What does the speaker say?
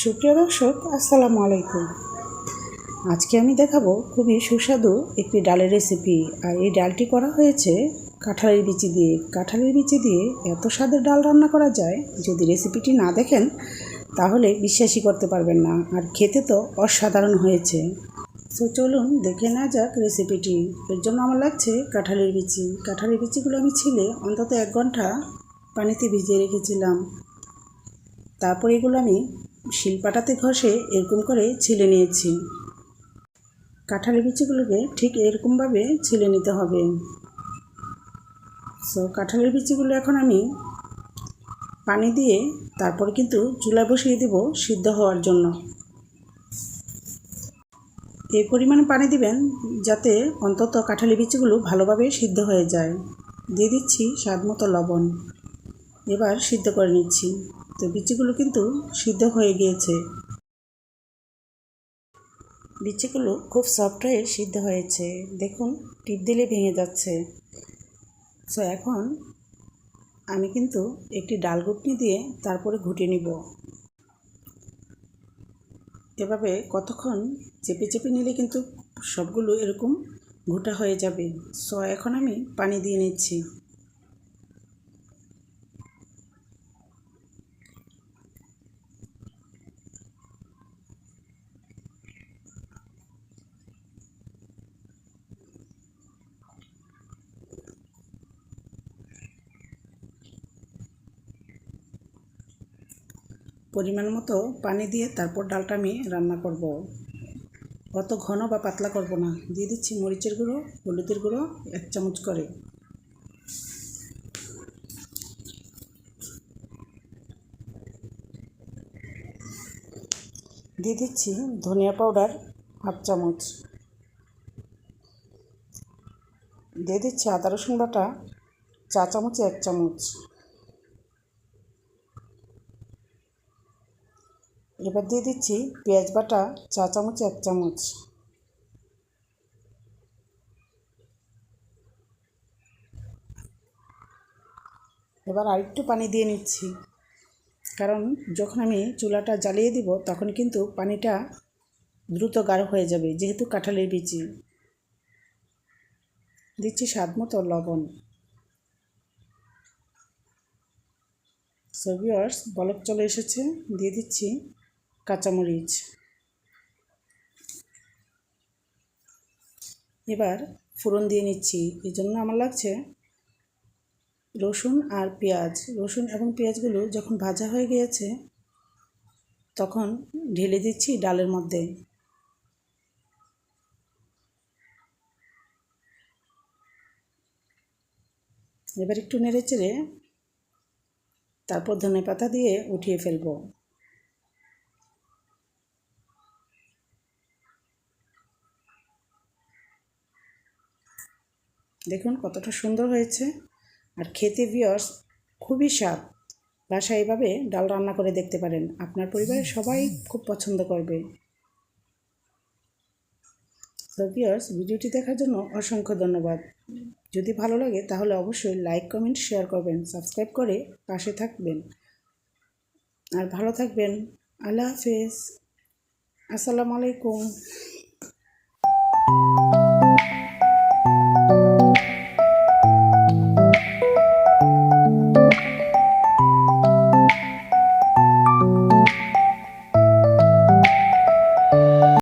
সুপ্রিয় দর্শক, আসসালামু আলাইকুম। আজকে আমি দেখাবো খুবই সুস্বাদু একটি ডালের রেসিপি আর এই ডালটি করা হয়েছে কাঁঠালের বিচি দিয়ে। কাঁঠালের বিচি দিয়ে এত স্বাদের ডাল রান্না করা যায়, যদি রেসিপিটি না দেখেন, তাহলে বিশ্বাসই করতে পারবেন না। আর খেতে তো অসাধারণ হয়েছে। তো চলুন দেখে না যাক রেসিপিটি এর জন্য আমার লাগছে কাঁঠালের বিচি। কাঁঠালের বিচিগুলো আমি ছিলে অন্তত এক ঘণ্টা পানিতে ভিজিয়ে রেখেছিলাম। তারপর এগুলো আমি শিলপাটাতে ঘষে এরকম করে ছিলে নিয়েছি। কাঁঠালি বিচিগুলোকে ঠিক এরকমভাবে ছিলে নিতে হবে। সো কাঁঠালের বিচিগুলো এখন আমি পানি দিয়ে তারপর কিন্তু চুলা বসিয়ে দেব সিদ্ধ হওয়ার জন্য। এই পরিমাণে পানি দিবেন যাতে অন্তত কাঁঠালি বিচিগুলো ভালোভাবে সিদ্ধ হয়ে যায়। দিয়ে দিচ্ছি স্বাদ মতো লবণ। এবার সিদ্ধ করে নিচ্ছি। তো বিচিগুলো কিন্তু সিদ্ধ হয়ে গিয়েছে। বিচিগুলো খুব সফট হয়ে সিদ্ধ হয়েছে। দেখুন, টিপ দিলে ভেঙে যাচ্ছে। সো এখন আমি কিন্তু একটি ডাল ঘুটনি দিয়ে তারপরে ঘুটে নিব। এভাবে কতক্ষণ চেপে চেপে নিলে কিন্তু সবগুলো এরকম ঘুটা হয়ে যাবে। সো এখন আমি পানি দিয়ে নিচ্ছি। পরিমাণ মতো পানি দিয়ে তারপর ডালটা আমি রান্না করব। অত ঘন বা পাতলা করব না। দিয়ে দিচ্ছি মরিচের গুঁড়ো, হলুদের গুঁড়ো, এক চামচ করে। দিয়ে দিচ্ছি ধনিয়া পাউডার হাফ চামচ। দিয়ে দিচ্ছি আদা রসুন বাটা চা চামচে এক চামচ। এবার দিয়ে দিচ্ছি পেঁয়াজ বাটা চা চামচ, এক চামচ। এবার আরেকটু পানি দিয়ে নিচ্ছি। কারণ যখন আমি চুলাটা জ্বালিয়ে দিব, তখন কিন্তু পানিটা দ্রুত গাঢ় হয়ে যাবে, যেহেতু কাঁঠালের বিচি দিচ্ছি স্বাদ মতো লবণ। সবিয়ার্স বলক চলে এসেছে। দিয়ে দিচ্ছি কাঁচামরিচ। এবার ফোড়ন দিয়ে নিচ্ছি। এই জন্য আমার লাগছে রসুন আর পেঁয়াজ। রসুন এবং পেঁয়াজগুলো যখন ভাজা হয়ে গিয়েছে, তখন ঢেলে দিচ্ছি ডালের মধ্যে। এবার একটু নেড়ে চেড়ে তারপর ধনে পাতা দিয়ে উঠিয়ে ফেলব। দেখুন কতটা সুন্দর হয়েছে। আর খেতে ভিওর্স খুবই স্বাদ। বাসায় এইভাবে ডাল রান্না করে দেখতে পারেন। আপনার পরিবারের সবাই খুব পছন্দ করবে। তো ভিওর্স ভিডিওটি দেখার জন্য অসংখ্য ধন্যবাদ। যদি ভালো লাগে, তাহলে অবশ্যই লাইক কমেন্ট শেয়ার করবেন। সাবস্ক্রাইব করে পাশে থাকবেন। আর ভালো থাকবেন। আল্লাহ হাফেজ। আসসালামু আলাইকুম।